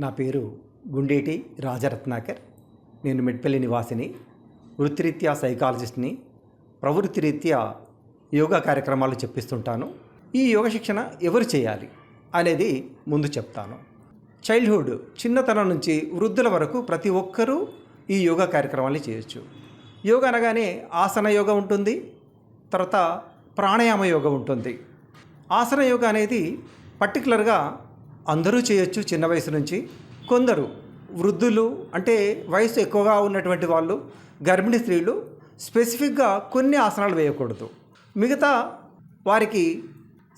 నా పేరు గుండేటి రాజరత్నాకర్. నేను మెట్పల్లి నివాసిని వృత్తిరీత్యా సైకాలజిస్ట్ని ప్రవృత్తిరీత్యా యోగా కార్యక్రమాలు చెప్పిస్తుంటాను. ఈ యోగ శిక్షణ ఎవరు చేయాలి అనేది ముందు చెప్తాను. చైల్డ్హుడ్ చిన్నతనం నుంచి వృద్ధుల వరకు ప్రతి ఒక్కరూ ఈ యోగా కార్యక్రమాలు చేయొచ్చు. యోగా అనగానే ఆసన యోగ ఉంటుంది తర్వాత ప్రాణాయామ యోగ ఉంటుంది. ఆసన యోగ అనేది పర్టికులర్గా అందరూ చేయొచ్చు చిన్న వయసు నుంచి. కొందరు వృద్ధులు అంటే వయసు ఎక్కువగా ఉన్నటువంటి వాళ్ళు గర్భిణీ స్త్రీలు స్పెసిఫిక్గా కొన్ని ఆసనాలు వేయకూడదు. మిగతా వారికి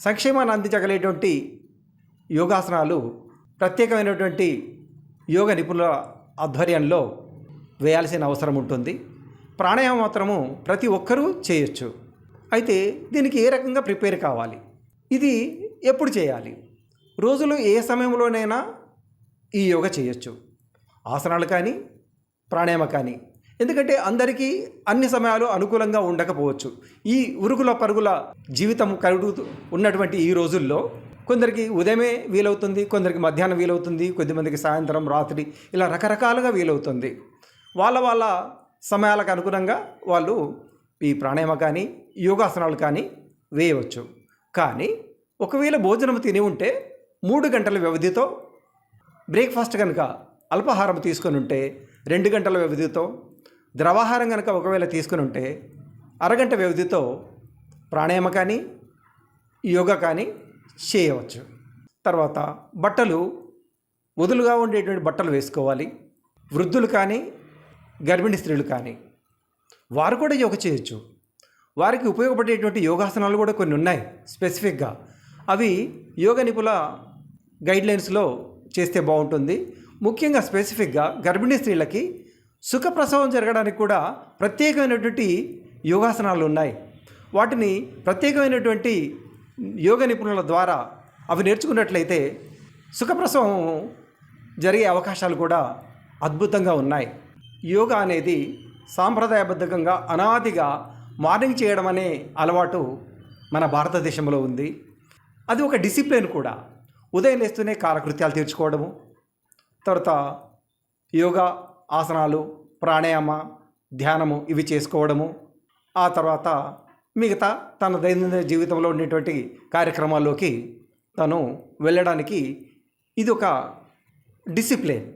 సంక్షేమాన్ని అందించగలిగేటువంటి యోగాసనాలు ప్రత్యేకమైనటువంటి యోగ నిపుణుల ఆధ్వర్యంలో వేయాల్సిన అవసరం ఉంటుంది. ప్రాణాయామం మాత్రము ప్రతి ఒక్కరూ చేయొచ్చు. అయితే దీనికి ఏ రకంగా ప్రిపేర్ కావాలి? ఇది ఎప్పుడు చేయాలి? రోజులో ఏ సమయంలోనైనా ఈ యోగా చేయొచ్చు. ఆసనాలు కానీ ప్రాణాయామ కానీ. ఎందుకంటే అందరికీ అన్ని సమయాలు అనుకూలంగా ఉండకపోవచ్చు. ఈ ఉరుగుల పరుగుల జీవితం కలుగుతూ ఉన్నటువంటి ఈ రోజుల్లో కొందరికి ఉదయమే వీలవుతుంది కొందరికి మధ్యాహ్నం వీలవుతుంది కొద్దిమందికి సాయంత్రం రాత్రి ఇలా రకరకాలుగా వీలవుతుంది. వాళ్ళ వాళ్ళ సమయాలకు అనుగుణంగా వాళ్ళు ఈ ప్రాణాయామ కానీ యోగాసనాలు కానీ వేయవచ్చు. కానీ ఒకవేళ భోజనం తిని ఉంటే మూడు గంటల వ్యవధితో బ్రేక్ఫాస్ట్ కనుక అల్పాహారం తీసుకొని ఉంటే రెండు గంటల వ్యవధితో ద్రవాహారం కనుక ఒకవేళ తీసుకుని ఉంటే అరగంట వ్యవధితో ప్రాణాయామ కానీ యోగా కానీ చేయవచ్చు. తర్వాత బట్టలు వదులుగా ఉండేటువంటి బట్టలు వేసుకోవాలి. వృద్ధులు కానీ గర్భిణీ స్త్రీలు కానీ వారు కూడా యోగ చేయొచ్చు. వారికి ఉపయోగపడేటువంటి యోగాసనాలు కూడా కొన్ని ఉన్నాయి స్పెసిఫిక్గా. అవి యోగ నిపుల గైడ్లైన్స్లో చేస్తే బాగుంటుంది. ముఖ్యంగా స్పెసిఫిక్గా గర్భిణీ స్త్రీలకి సుఖప్రసవం జరగడానికి కూడా ప్రత్యేకమైనటువంటి యోగాసనాలు ఉన్నాయి. వాటిని ప్రత్యేకమైనటువంటి యోగ నిపుణుల ద్వారా అవి నేర్చుకున్నట్లయితే సుఖప్రసవం జరిగే అవకాశాలు కూడా అద్భుతంగా ఉన్నాయి. యోగా అనేది సాంప్రదాయబద్ధంగా అనాదిగా మార్నింగ్ చేయడం అనే అలవాటు మన భారతదేశంలో ఉంది. అది ఒక డిసిప్లిన్ కూడా. ఉదయం లేస్తూనే కాలకృత్యాలు తీర్చుకోవడము తర్వాత యోగా ఆసనాలు ప్రాణాయామ ధ్యానము ఇవి చేసుకోవడము ఆ తర్వాత మిగతా తన దైనందిన జీవితంలో ఉండేటువంటి కార్యక్రమాల్లోకి తను వెళ్ళడానికి ఇది ఒక డిసిప్లిన్.